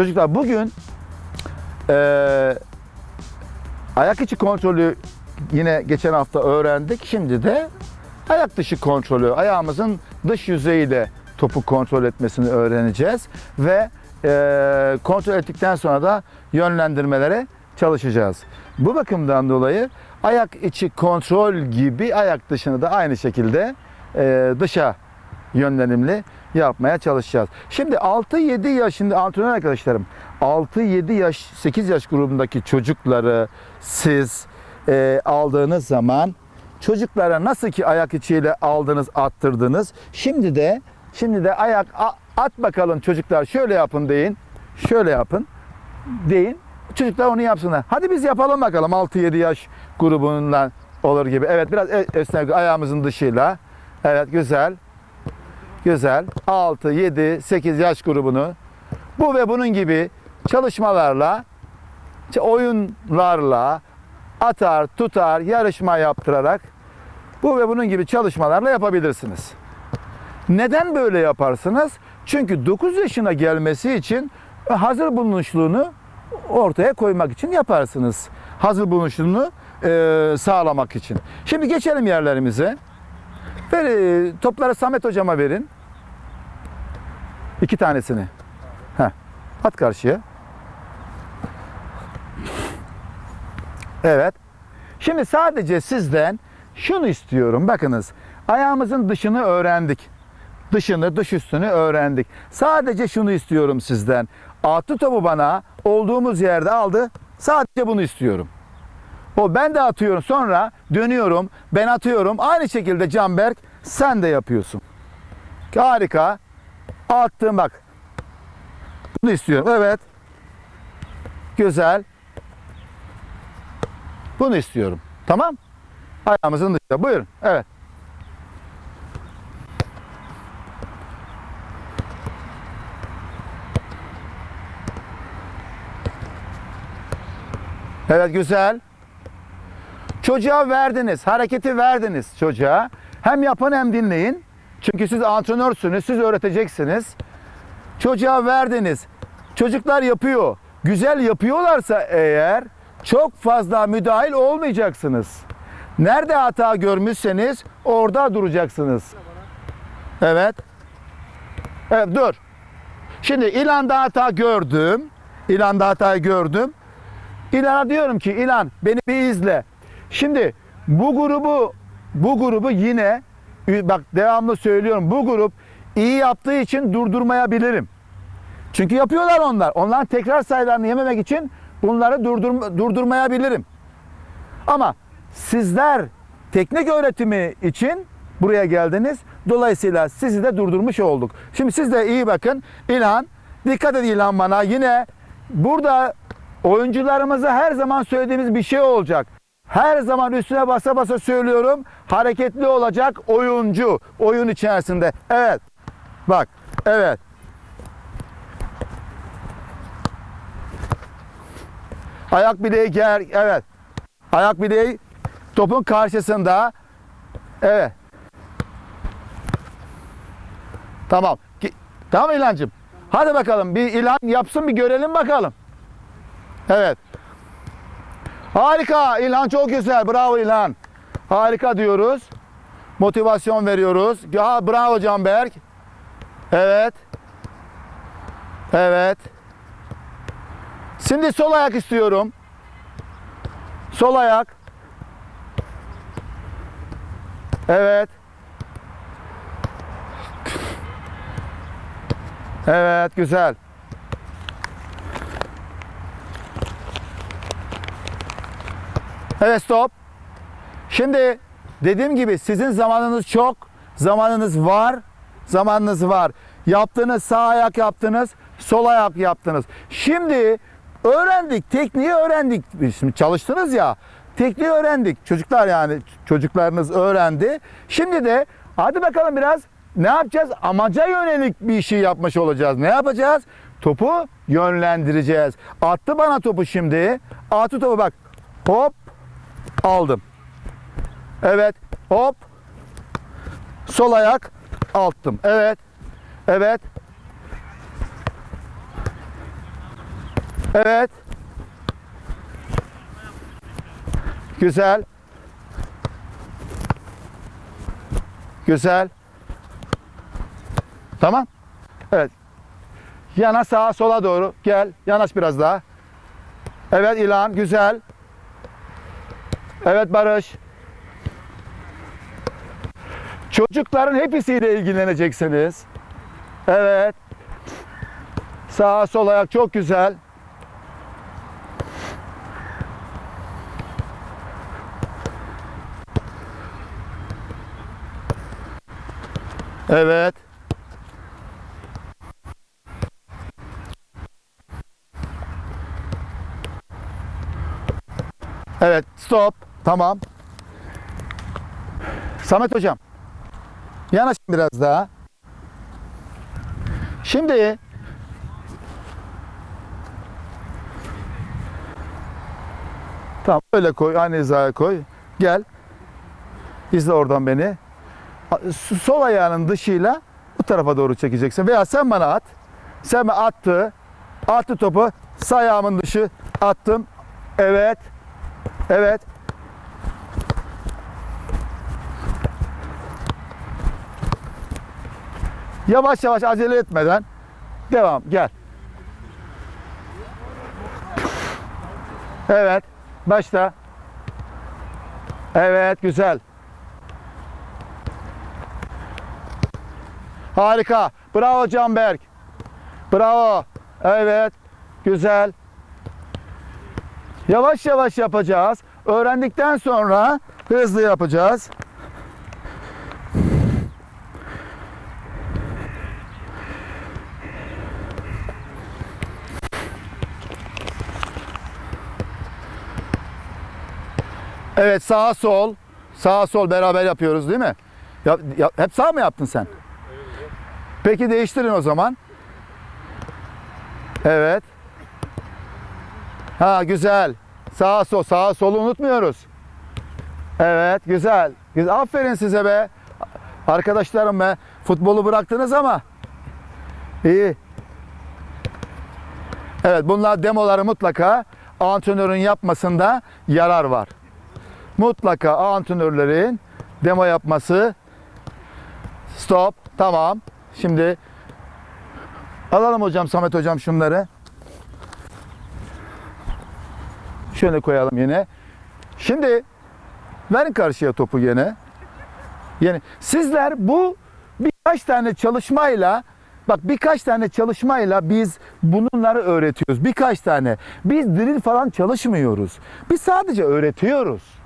Çocuklar bugün eee, ayak içi kontrolü yine geçen hafta öğrendik. Şimdi de ayak dışı kontrolü, ayağımızın dış yüzeyiyle topu kontrol etmesini öğreneceğiz. Ve eee, kontrol ettikten sonra da yönlendirmelere çalışacağız. Bu bakımdan dolayı ayak içi kontrol gibi ayak dışını da aynı şekilde eee, dışa yönlenimli yapmaya çalışacağız. Şimdi 6-7 yaşında antrenör arkadaşlarım 6-7 yaş 8 yaş grubundaki çocukları siz e, aldığınız zaman çocuklara nasıl ki ayak içiyle aldınız attırdınız şimdi de şimdi de ayak a- at bakalım çocuklar şöyle yapın deyin şöyle yapın deyin çocuklar onu yapsınlar. Hadi biz yapalım bakalım 6-7 yaş grubundan olur gibi. Evet biraz e- esnek ayağımızın dışıyla. Evet güzel. Güzel. 6, 7, 8 yaş grubunu bu ve bunun gibi çalışmalarla, oyunlarla, atar, tutar, yarışma yaptırarak bu ve bunun gibi çalışmalarla yapabilirsiniz. Neden böyle yaparsınız? Çünkü 9 yaşına gelmesi için hazır bulunuşluğunu ortaya koymak için yaparsınız. Hazır bulunuşluğunu e, sağlamak için. Şimdi geçelim yerlerimize. Ver, e, topları Samet hocama verin. İki tanesini. Heh. At karşıya. Evet. Şimdi sadece sizden şunu istiyorum. Bakınız. Ayağımızın dışını öğrendik. Dışını, dış üstünü öğrendik. Sadece şunu istiyorum sizden. Attı topu bana olduğumuz yerde aldı. Sadece bunu istiyorum. O ben de atıyorum. Sonra dönüyorum. Ben atıyorum. Aynı şekilde Canberk sen de yapıyorsun. Harika. Attım bak. Bunu istiyorum. Evet. Güzel. Bunu istiyorum. Tamam? Ayağımızın dışında. Buyurun. Evet. Evet güzel. Çocuğa verdiniz, hareketi verdiniz çocuğa. Hem yapın hem dinleyin. Çünkü siz antrenörsünüz, siz öğreteceksiniz. Çocuğa verdiniz. Çocuklar yapıyor. Güzel yapıyorlarsa eğer çok fazla müdahil olmayacaksınız. Nerede hata görmüşseniz orada duracaksınız. Evet. Evet dur. Şimdi ilanda hata gördüm. İlanda hata gördüm. İlan'a diyorum ki İlan beni bir izle. Şimdi bu grubu bu grubu yine bak devamlı söylüyorum bu grup iyi yaptığı için durdurmayabilirim. Çünkü yapıyorlar onlar. Onların tekrar sayılarını yememek için bunları durdur, durdurmayabilirim. Ama sizler teknik öğretimi için buraya geldiniz. Dolayısıyla sizi de durdurmuş olduk. Şimdi siz de iyi bakın. İlhan, dikkat edin İlhan bana. Yine burada oyuncularımıza her zaman söylediğimiz bir şey olacak. Her zaman üstüne basa basa söylüyorum. Hareketli olacak oyuncu oyun içerisinde. Evet. Bak. Evet. Ayak bileği ger. Evet. Ayak bileği topun karşısında. Evet. Tamam. Tamam İlhancığım. Hadi bakalım bir İlhan yapsın bir görelim bakalım. Evet. Harika. İlhan çok güzel. Bravo İlhan. Harika diyoruz. Motivasyon veriyoruz. Ya bravo Canberk. Evet. Evet. Şimdi sol ayak istiyorum. Sol ayak. Evet. Evet, güzel. Evet, stop. Şimdi dediğim gibi sizin zamanınız çok, zamanınız var, zamanınız var. Yaptınız, sağ ayak yaptınız, sol ayak yaptınız. Şimdi öğrendik, tekniği öğrendik. Şimdi çalıştınız ya, tekniği öğrendik. Çocuklar yani çocuklarınız öğrendi. Şimdi de hadi bakalım biraz ne yapacağız? Amaca yönelik bir şey yapmış olacağız. Ne yapacağız? Topu yönlendireceğiz. Attı bana topu şimdi. Attı topu bak. Hop aldım. Evet. Hop. Sol ayak alttım. Evet. Evet. Evet. Güzel. Güzel. Tamam. Evet. Yana sağa sola doğru. Gel. Yanaş biraz daha. Evet İlhan. Güzel. Evet Barış. Çocukların hepsiyle ilgileneceksiniz. Evet. Sağa sol ayak çok güzel. Evet. Evet, stop. Tamam. Samet hocam. Yanaş biraz daha. Şimdi Tamam öyle koy. Aynı hizaya koy. Gel. İzle oradan beni. Sol ayağının dışıyla bu tarafa doğru çekeceksin. Veya sen bana at. Sen mi attı. Attı topu. Sağ ayağımın dışı attım. Evet. Evet. Yavaş yavaş acele etmeden devam. Gel. Evet. Başla. Evet, güzel. Harika. Bravo Canberk. Bravo. Evet. Güzel. Yavaş yavaş yapacağız. Öğrendikten sonra hızlı yapacağız. Evet sağ sol. Sağ sol beraber yapıyoruz değil mi? Ya, ya- hep sağ mı yaptın sen? Peki değiştirin o zaman. Evet. Ha güzel. Sağ sol, sağ solu unutmuyoruz. Evet, güzel. Güzel. Aferin size be. Arkadaşlarım be. Futbolu bıraktınız ama. İyi. Evet, bunlar demoları mutlaka antrenörün yapmasında yarar var. Mutlaka antrenörlerin demo yapması. Stop. Tamam. Şimdi alalım hocam Samet hocam şunları. Şöyle koyalım yine. Şimdi verin karşıya topu yine. Yani sizler bu birkaç tane çalışmayla bak birkaç tane çalışmayla biz bunları öğretiyoruz. Birkaç tane. Biz drill falan çalışmıyoruz. Biz sadece öğretiyoruz.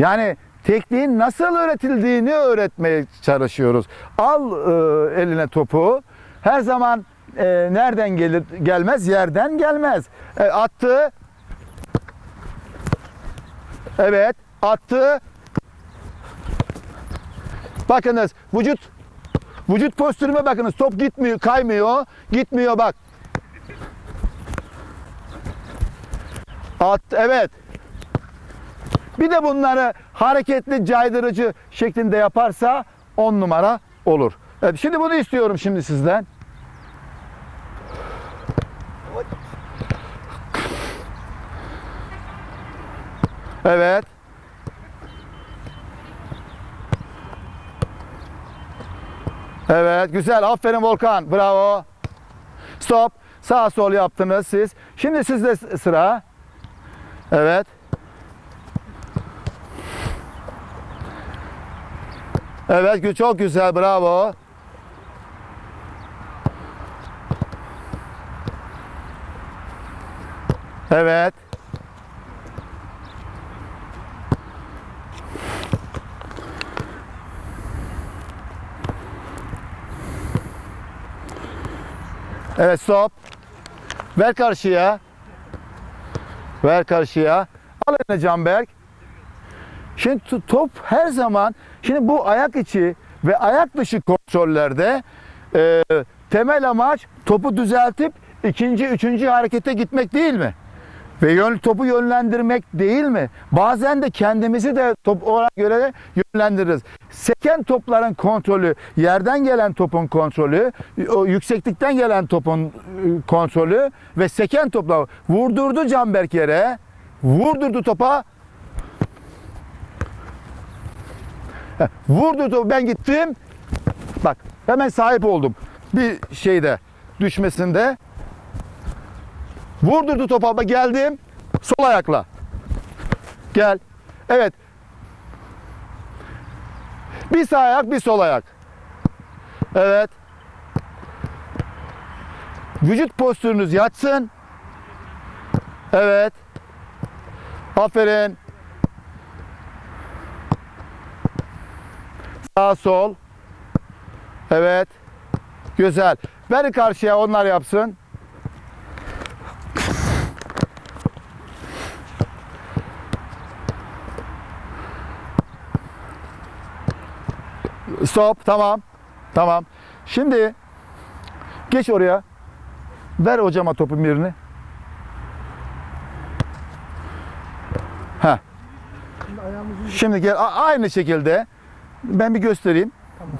Yani tekniğin nasıl öğretildiğini öğretmeye çalışıyoruz. Al e, eline topu. Her zaman e, nereden gelir gelmez yerden gelmez. E, attı. Evet, attı. Bakınız vücut vücut postürüme bakınız. Top gitmiyor, kaymıyor. Gitmiyor bak. At evet. Bir de bunları hareketli caydırıcı şeklinde yaparsa 10 numara olur. Evet, şimdi bunu istiyorum şimdi sizden. Evet. Evet, güzel. Aferin Volkan. Bravo. Stop. Sağ sol yaptınız siz. Şimdi sizde sıra. Evet. Evet, çok güzel. Bravo. Evet. Evet stop. Ver karşıya. Ver karşıya. Al eline Canberk. Şimdi top her zaman şimdi bu ayak içi ve ayak dışı kontrollerde e, temel amaç topu düzeltip ikinci, üçüncü harekete gitmek değil mi? Ve yön, topu yönlendirmek değil mi? Bazen de kendimizi de top olarak göre yönlendiririz. Seken topların kontrolü, yerden gelen topun kontrolü, o yükseklikten gelen topun e, kontrolü ve seken topla vurdurdu Canberk yere, vurdurdu topa, vurdu topu ben gittim, bak hemen sahip oldum bir şeyde düşmesinde. Vurdurdu topu ama geldim. Sol ayakla. Gel. Evet. Bir sağ ayak, bir sol ayak. Evet. Vücut postürünüz yatsın. Evet. Aferin. Sağ sol. Evet. Güzel. Ver karşıya onlar yapsın. Stop. Tamam. Tamam. Şimdi geç oraya. Ver hocama topun birini. Heh. Şimdi gel aynı şekilde ben bir göstereyim. tamam.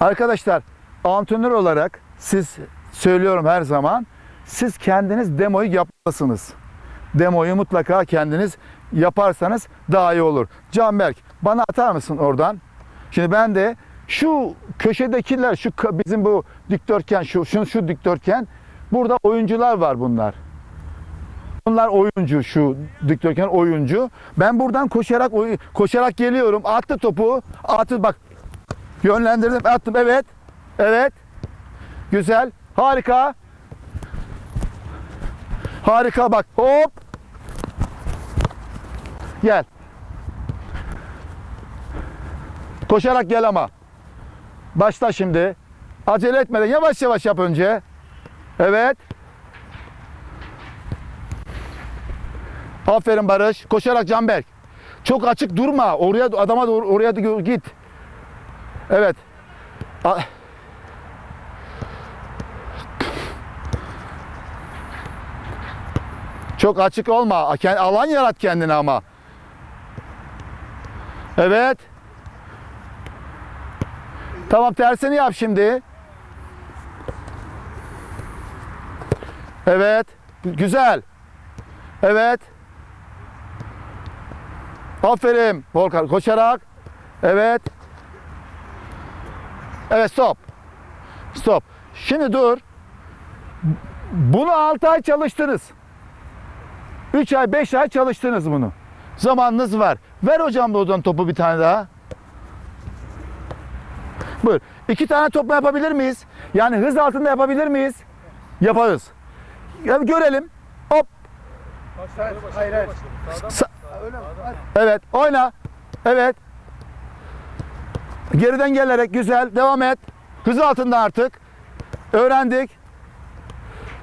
Arkadaşlar antrenör olarak siz söylüyorum her zaman siz kendiniz demoyu yapmalısınız. Demoyu mutlaka kendiniz yaparsanız daha iyi olur. Canberk bana atar mısın oradan? Şimdi ben de şu köşedekiler şu bizim bu dikdörtgen şu şu, şu dikdörtgen burada oyuncular var bunlar. Bunlar oyuncu şu dikdörtgen oyuncu. Ben buradan koşarak koşarak geliyorum. Attı topu. Attı bak Yönlendirdim, attım. Evet. Evet. Güzel. Harika. Harika bak. Hop. Gel. Koşarak gel ama. Başla şimdi. Acele etmeden yavaş yavaş yap önce. Evet. Aferin Barış. Koşarak Canberk. Çok açık durma. Oraya adama doğru oraya doğru git. Evet. A- Çok açık olma. Alan yarat kendine ama. Evet. Tamam tersini yap şimdi. Evet. Güzel. Evet. Aferin. Volkan koşarak. Evet. Evet stop. Stop. Şimdi dur. Bunu 6 ay çalıştınız. 3 ay 5 ay çalıştınız bunu. Zamanınız var. Ver hocam buradan topu bir tane daha. Buyur. İki tane top mu yapabilir miyiz? Yani hız altında yapabilir miyiz? Yaparız. Ya görelim. Hop. Hayır, hayır. Sa- Evet. Oyna. Evet. Geriden gelerek güzel. Devam et. Hız altında artık. Öğrendik.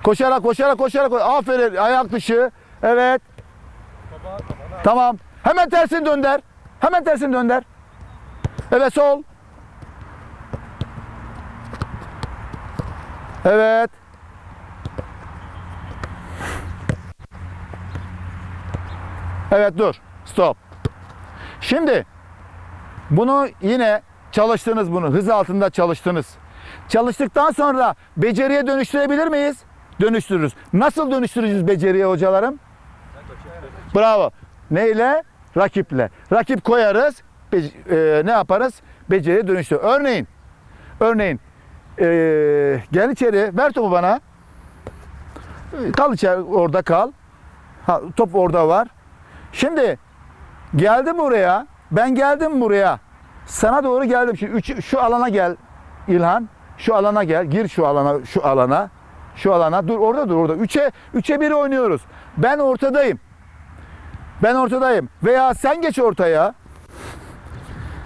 Koşarak koşarak koşarak. Aferin. Ayak dışı. Evet. Tamam. Hemen tersini dönder. Hemen tersini dönder. Evet sol. Evet. Evet dur. Stop. Şimdi bunu yine çalıştınız bunu. Hız altında çalıştınız. Çalıştıktan sonra beceriye dönüştürebilir miyiz? Dönüştürürüz. Nasıl dönüştüreceğiz beceriye hocalarım? Bravo. Neyle? Rakiple. Rakip koyarız. E, ne yaparız? Beceriye dönüştür. Örneğin. Örneğin. e, gel içeri. Ver topu bana. E, Kal içeri. Orada kal. Ha, top orada var. Şimdi geldim buraya. Ben geldim buraya. Sana doğru geldim. Şimdi üç- şu alana gel İlhan. Şu alana gel. Gir şu alana, şu alana. Şu alana. Dur orada dur orada. Üçe, üçe bir oynuyoruz. Ben ortadayım. Ben ortadayım. Veya sen geç ortaya.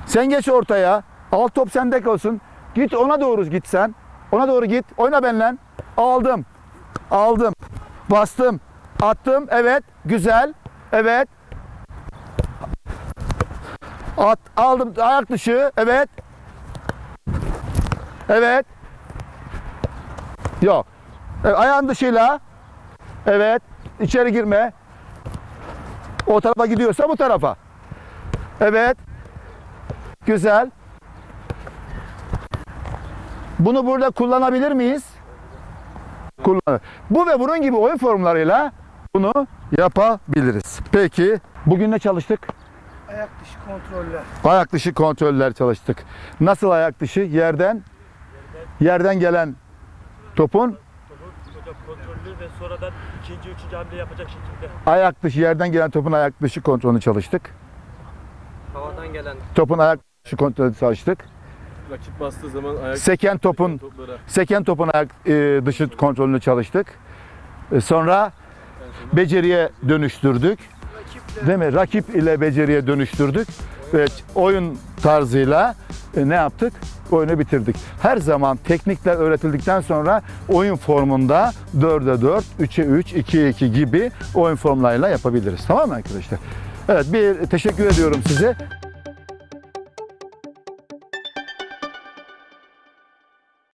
Sen geç ortaya. Alt top sende kalsın. Git ona doğru git sen. Ona doğru git. Oyna benimle. Aldım. Aldım. Bastım. Attım. Evet. Güzel. Evet. At, aldım ayak dışı. Evet. Evet. Yok. Evet, ayağın dışıyla. Evet. içeri girme. O tarafa gidiyorsa bu tarafa. Evet. Güzel. Bunu burada kullanabilir miyiz? Kullan. Bu ve bunun gibi oyun formlarıyla bunu yapabiliriz. Peki bugün ne çalıştık? Ayak dışı kontroller. Ayak dışı kontroller çalıştık. Nasıl ayak dışı? Yerden yerden gelen topun kontrollü ve sonradan ikinci, üçüncü hamle yapacak şekilde. ayak dışı yerden gelen topun ayak dışı kontrolünü çalıştık. Havadan gelen Topun ayak dışı kontrolünü çalıştık. Rakip bastığı zaman ayak Seken topun seken topun ayak e, dışı kontrolünü çalıştık. E, sonra beceriye dönüştürdük. Değil mi? Rakip ile beceriye dönüştürdük. Ve oyun tarzıyla e, ne yaptık? Oyunu bitirdik. Her zaman teknikler öğretildikten sonra oyun formunda 4'e 4, 3'e 3, 2'ye 2 gibi oyun formlarıyla yapabiliriz. Tamam mı arkadaşlar? Evet bir teşekkür ediyorum size.